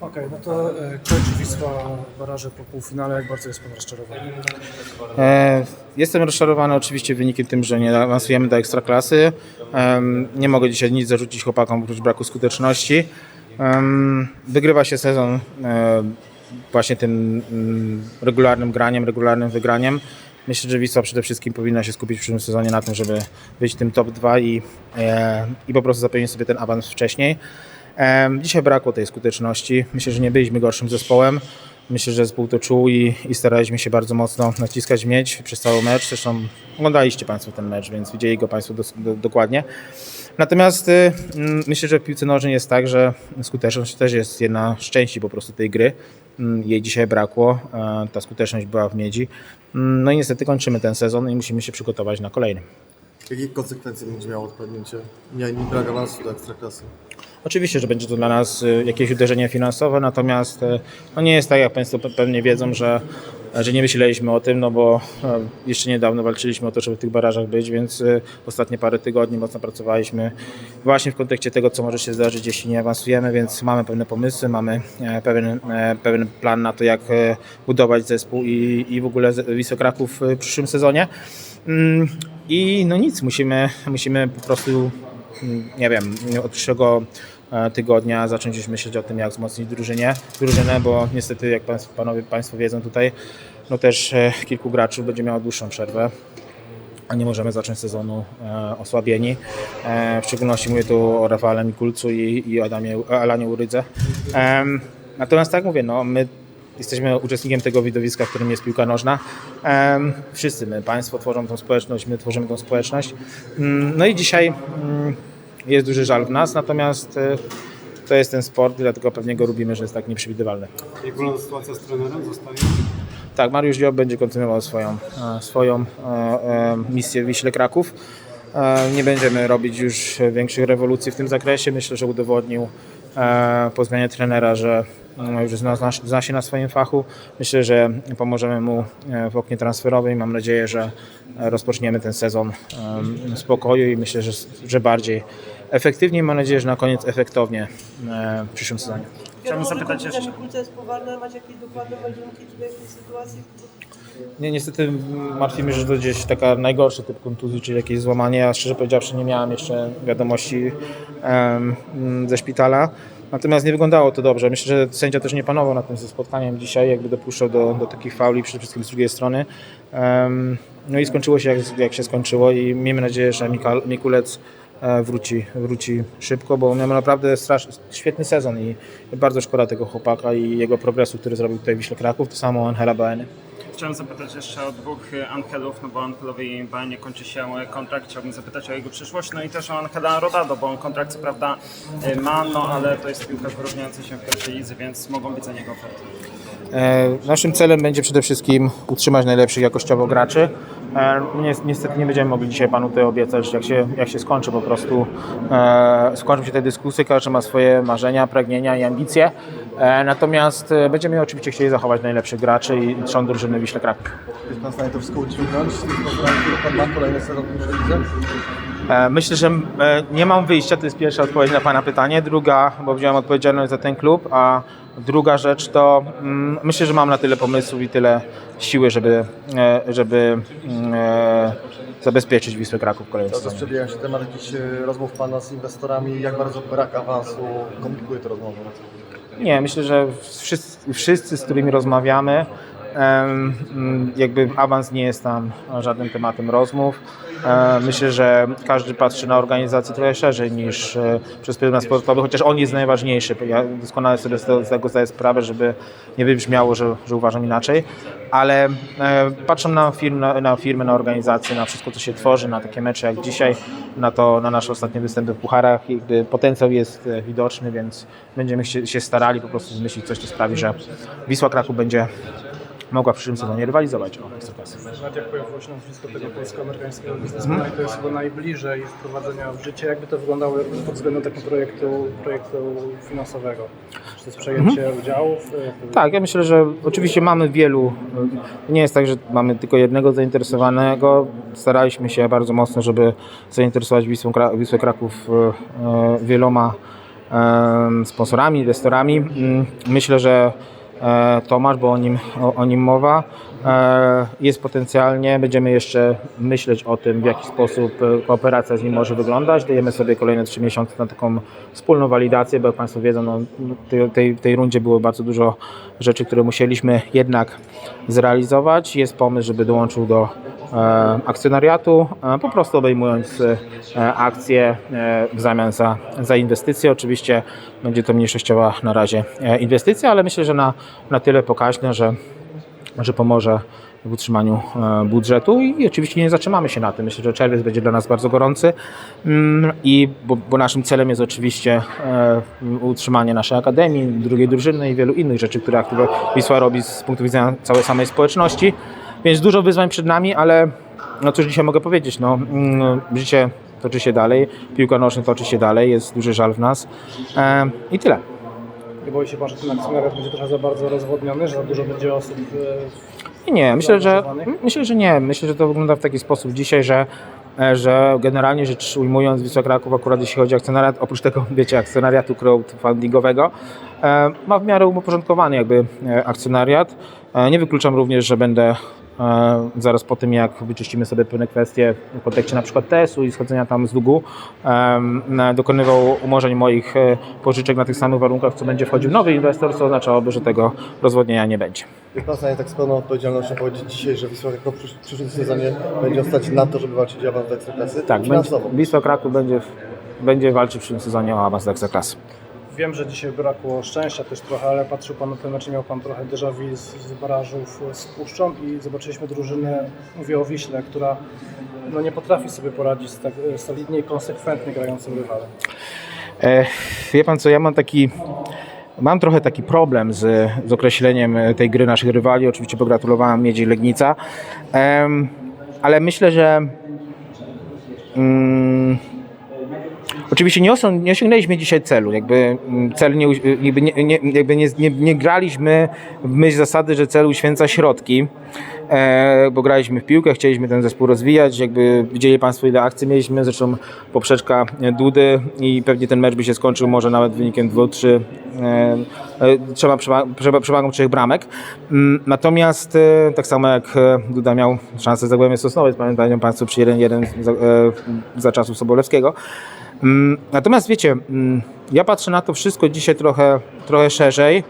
Okej, no to e, kończy Wisła baraże po półfinale. Jak bardzo jest Pan rozczarowany? E, Jestem rozczarowany oczywiście wynikiem tym, że nie awansujemy do ekstraklasy. Em, Nie mogę dzisiaj nic zarzucić chłopakom oprócz braku skuteczności. Em, Wygrywa się sezon e, właśnie tym mm, regularnym graniem, regularnym wygraniem. Myślę, że Wisła przede wszystkim powinna się skupić w przyszłym sezonie na tym, żeby być tym top 2 i, e, i po prostu zapewnić sobie ten awans wcześniej. Dzisiaj brakło tej skuteczności. Myślę, że nie byliśmy gorszym zespołem. Myślę, że zespół to czuł i, i staraliśmy się bardzo mocno naciskać mieć przez cały mecz. Zresztą oglądaliście Państwo ten mecz, więc widzieli go Państwo dos, do, dokładnie. Natomiast y, myślę, że w piłce nożnej jest tak, że skuteczność też jest jedna z części po prostu tej gry. Mm, Jej dzisiaj brakło, e, ta skuteczność była w miedzi. Mm, No i niestety kończymy ten sezon i musimy się przygotować na kolejny. Jakie konsekwencje będzie miało odpadnięcie? Nie, nie brak awansu do ekstraklasy. Oczywiście, że będzie to dla nas y, jakieś uderzenie finansowe, natomiast y, no nie jest tak, jak Państwo pe- pewnie wiedzą, że, że nie myśleliśmy o tym, no bo e, jeszcze niedawno walczyliśmy o to, żeby w tych barażach być, więc y, ostatnie parę tygodni mocno pracowaliśmy właśnie w kontekście tego, co może się zdarzyć, jeśli nie awansujemy, więc mamy pewne pomysły, mamy e, pewien, e, pewien plan na to, jak e, budować zespół i, i w ogóle z- Wisła Kraków w przyszłym sezonie. Mm, I no nic, musimy, musimy po prostu nie wiem, od przyszłego e, tygodnia zacząć myśleć o tym, jak wzmocnić drużynie, drużynę, bo niestety, jak panowie, Państwo wiedzą tutaj, no też e, kilku graczy będzie miało dłuższą przerwę, a nie możemy zacząć sezonu e, osłabieni. W szczególności mówię tu o Rafale Mikulcu i, i Adamie, Alanie Urydze. Natomiast tak mówię, no my jesteśmy uczestnikiem tego widowiska, którym jest piłka nożna. Wszyscy my, Państwo tworzą tą społeczność, my tworzymy tą społeczność. Mm, no i dzisiaj mm, jest duży żal w nas, natomiast e, to jest ten sport, dlatego pewnie go lubimy, że jest tak nieprzewidywalny. Jak wygląda sytuacja z trenerem? Zostaje? Tak, Mariusz Job będzie kontynuował swoją, e, swoją e, misję w Wiśle Kraków. Nie będziemy robić już większych rewolucji w tym zakresie. Myślę, że udowodnił po zmianie trenera, że już zna, zna, zna się na swoim fachu. Myślę, że pomożemy mu e, w oknie transferowym. Mam nadzieję, że e, rozpoczniemy ten sezon w spokoju i myślę, że, że bardziej efektywnie. Mam nadzieję, że na koniec efektownie e, w przyszłym sezonie. Chciałbym zapytać jeszcze- Czy jest macie jakieś dokładne meldunki tutaj w tej sytuacji? Nie, niestety martwi mnie, że to gdzieś taka najgorszy typ kontuzji, czyli jakieś złamanie. Ja szczerze powiedziawszy nie miałem jeszcze wiadomości em, ze szpitala. Natomiast nie wyglądało to dobrze. Myślę, że sędzia też nie panował nad tym ze spotkaniem dzisiaj, jakby dopuszczał do, do takich fauli, przede wszystkim z drugiej strony. Em, no i skończyło się jak, jak się skończyło i miejmy nadzieję, że Mikal, Mikulec e, wróci, wróci szybko, bo miał naprawdę strasz, świetny sezon i bardzo szkoda tego chłopaka i jego progresu, który zrobił tutaj w Wiśle Kraków. To samo Angela Baeny. Chciałem zapytać jeszcze o dwóch Angelów, no bo Angelowi Banie kończy się kontrakt. Chciałbym zapytać o jego przyszłość, no i też o Angela Rodado, bo on kontrakt co prawda e, ma, no ale to jest piłkarz wyróżniający się w pierwszej lidze, więc mogą być za niego oferty. E, Naszym celem będzie przede wszystkim utrzymać najlepszych jakościowo graczy. E, ni- Niestety nie będziemy mogli dzisiaj Panu tutaj obiecać, jak się, jak się skończy po prostu, skończą się te dyskusje, każdy ma swoje marzenia, pragnienia i ambicje. E, Natomiast e, będziemy oczywiście chcieli zachować najlepszych graczy i trzon drużyny Wiśle Kraków. Jest Pan w stanie to wszystko które Pan ma kolejny sezon w? E, Myślę, że nie mam wyjścia, to jest pierwsza odpowiedź na Pana pytanie. Druga, bo wziąłem odpowiedzialność za ten klub, a druga rzecz to mm, myślę, że mam na tyle pomysłów i tyle siły, żeby, żeby mm, zabezpieczyć Wisłę Kraków w kolejnym sezonie. przebija się temat jakichś rozmów Pana z inwestorami. Jak bardzo brak awansu komplikuje te rozmowy? Nie, myślę, że wszyscy, wszyscy z którymi rozmawiamy, jakby awans nie jest tam żadnym tematem rozmów. E, Myślę, że każdy patrzy na organizację trochę szerzej niż e, przez pryzmat sportowy, chociaż on jest najważniejszy. Ja doskonale sobie z tego- zdaję sprawę, żeby nie wybrzmiało, że, że uważam inaczej, ale e, patrzę na, firm, na, na firmy, na organizacje, na wszystko, co się tworzy, na takie mecze jak dzisiaj, na to, na nasze ostatnie występy w pucharach. Jakby potencjał jest widoczny, więc będziemy się, starali po prostu wymyślić coś, co sprawi, że Wisła Kraków będzie mogła w przyszłym sezonie rywalizować o Ekstraklasę. Nadia pojawiło się nazwisko tego polsko-amerykańskiego biznesmena i to jest chyba najbliżej wprowadzenia w życie. Jakby to wyglądało pod względem takiego projektu, projektu finansowego? Czy to jest przejęcie udziałów? E, Tak, ja myślę, że oczywiście mamy wielu, nie jest tak, że mamy tylko jednego zainteresowanego. Staraliśmy się bardzo mocno, żeby zainteresować Wisłą, Wisłę Kraków e, e, wieloma sponsorami, inwestorami. Mm, Myślę, że Tomasz, bo o nim, o, o nim mowa, e, jest potencjalnie. Będziemy jeszcze myśleć o tym, w jaki sposób e, kooperacja z nim może wyglądać. Dajemy sobie kolejne trzy miesiące na taką wspólną walidację, bo jak Państwo wiedzą, no, tej, tej, tej rundzie było bardzo dużo rzeczy, które musieliśmy jednak zrealizować. Jest pomysł, żeby dołączył do e, akcjonariatu, e, po prostu obejmując e, akcje e, w zamian za, za inwestycje. Oczywiście będzie to mniejszościowa na razie e, inwestycja, ale myślę, że na, na tyle pokaźna, że, że pomoże w utrzymaniu e, budżetu i oczywiście nie zatrzymamy się na tym. Myślę, że czerwiec będzie dla nas bardzo gorący Mm, i bo, bo naszym celem jest oczywiście e, utrzymanie naszej akademii, drugiej drużyny i wielu innych rzeczy, które Aktywa Wisła robi z punktu widzenia całej samej społeczności. Więc dużo wyzwań przed nami, ale no cóż dzisiaj mogę powiedzieć, no mm, życie toczy się dalej, piłka nożna toczy się dalej, jest duży żal w nas e, i tyle. Nie boi się Pan, że ten akcjonariat będzie trochę za bardzo rozwodniony, że za dużo będzie osób e, Nie, myślę, że myślę, że nie. Myślę, że to wygląda w taki sposób dzisiaj, że, e, że generalnie rzecz ujmując Wisła Kraków akurat jeśli chodzi o akcjonariat, oprócz tego wiecie, akcjonariatu crowdfundingowego, e, ma w miarę uporządkowany jakby akcjonariat. Nie wykluczam również, że będę zaraz po tym, jak wyczyścimy sobie pewne kwestie w kontekście na przykład TES-u i schodzenia tam z długu, e, dokonywał umorzeń moich e, pożyczek na tych samych warunkach, co będzie wchodził nowy inwestor, co oznaczałoby, że tego rozwodnienia nie będzie. Jest Pan stanie tak z pełną odpowiedzialnością powiedzieć dzisiaj, że Wisła Kraków w przysz- w przyszłym sezonie będzie stać na to, żeby walczyć o awans do Ekstraklasy? Tak. Wisła Kraków będzie, będzie walczyć w tym sezonie o awans do Ekstraklasy. Wiem, że dzisiaj brakło szczęścia też trochę, ale patrzył Pan na ten mecz, miał Pan trochę déjà vu z, z barażów z Puszczą i zobaczyliśmy drużynę, mówię o Wiśle, która no, nie potrafi sobie poradzić z tak e, solidnie i konsekwentnie grającym rywalem. E, wie pan co, ja mam taki. Mam trochę taki problem z, z określeniem e, tej gry naszych rywali. Oczywiście pogratulowałem Miedzi Legnica, ale myślę, że mm, oczywiście nie, nie osiągnęliśmy dzisiaj celu. Jakby mm, cel nie, jakby nie, nie, jakby nie, nie, nie graliśmy w myśl zasady, że cel uświęca środki, e, bo graliśmy w piłkę, chcieliśmy ten zespół rozwijać. Jakby widzieli Państwo ile akcji mieliśmy, zresztą poprzeczka Dudy i pewnie ten mecz by się skończył może nawet wynikiem 2-3 e, e, trzema przewa- przewa- przewagą trzech bramek. Mm, Natomiast e, tak samo jak e, Duda miał szansę z Zagłębiem Sosnowiec, pamiętają Państwo przy 1-1 za, e, za czasów Sobolewskiego. Mm, Natomiast wiecie, mm, ja patrzę na to wszystko dzisiaj trochę, trochę szerzej,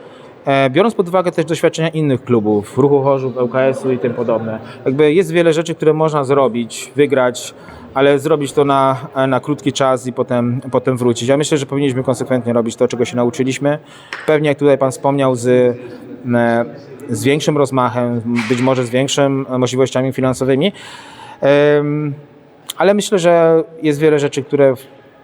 e, biorąc pod uwagę też doświadczenia innych klubów, Ruchu Chorzów, ŁKS-u i tym podobne. Jakby jest wiele rzeczy, które można zrobić, wygrać, ale zrobić to na, na krótki czas i potem, potem wrócić. Ja myślę, że powinniśmy konsekwentnie robić to, czego się nauczyliśmy. Pewnie jak tutaj Pan wspomniał, z, e, z większym rozmachem, być może z większymi możliwościami finansowymi. Ale myślę, że jest wiele rzeczy, które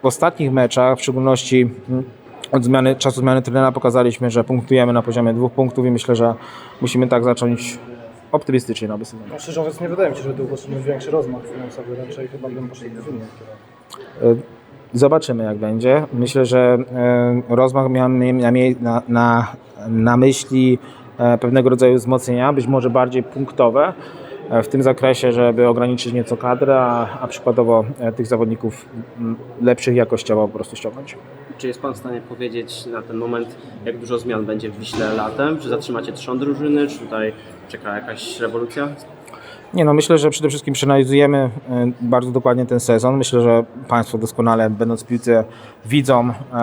w ostatnich meczach, w szczególności mm, od zmiany, czasu zmiany trenera pokazaliśmy, że punktujemy na poziomie dwóch punktów i myślę, że musimy tak zacząć optymistycznie nowy sezon. No, szczerze mówiąc nie wydaje mi się, że był potrzebny większy rozmach finansowy, raczej chyba bym poszedł w innym kierunku. Zobaczymy jak będzie. Myślę, że e, rozmach miał na, na, na, na myśli e, pewnego rodzaju wzmocnienia, być może bardziej punktowe, e, w tym zakresie, żeby ograniczyć nieco kadrę, a, a przykładowo e, tych zawodników lepszych jakościowo po prostu ściągnąć. Czy jest Pan w stanie powiedzieć na ten moment, jak dużo zmian będzie w Wiśle latem? Czy zatrzymacie trzon drużyny? Czy tutaj czeka jakaś rewolucja? Nie no, myślę, że przede wszystkim przeanalizujemy e, bardzo dokładnie ten sezon. Myślę, że Państwo doskonale, będąc w piłce, widzą, e,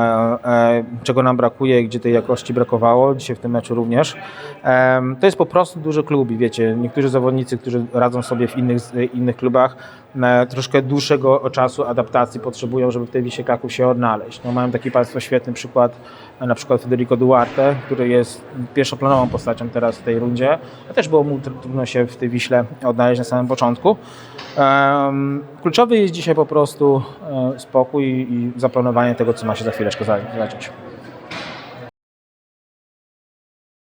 e, czego nam brakuje gdzie tej jakości brakowało. Dzisiaj w tym meczu również. Em, To jest po prostu duży klub i wiecie, niektórzy zawodnicy, którzy radzą sobie w innych, innych klubach, e, troszkę dłuższego czasu adaptacji potrzebują, żeby w tej Wisie Kraków się odnaleźć. No, mają taki Państwo świetny przykład, e, na przykład Federico Duarte, który jest pierwszoplanową postacią teraz w tej rundzie. A też było mu tr- trudno się w tej Wiśle odnaleźć na samym początku. Kluczowy jest dzisiaj po prostu e, spokój i zaplanowanie tego, co ma się za chwileczkę za- zacząć.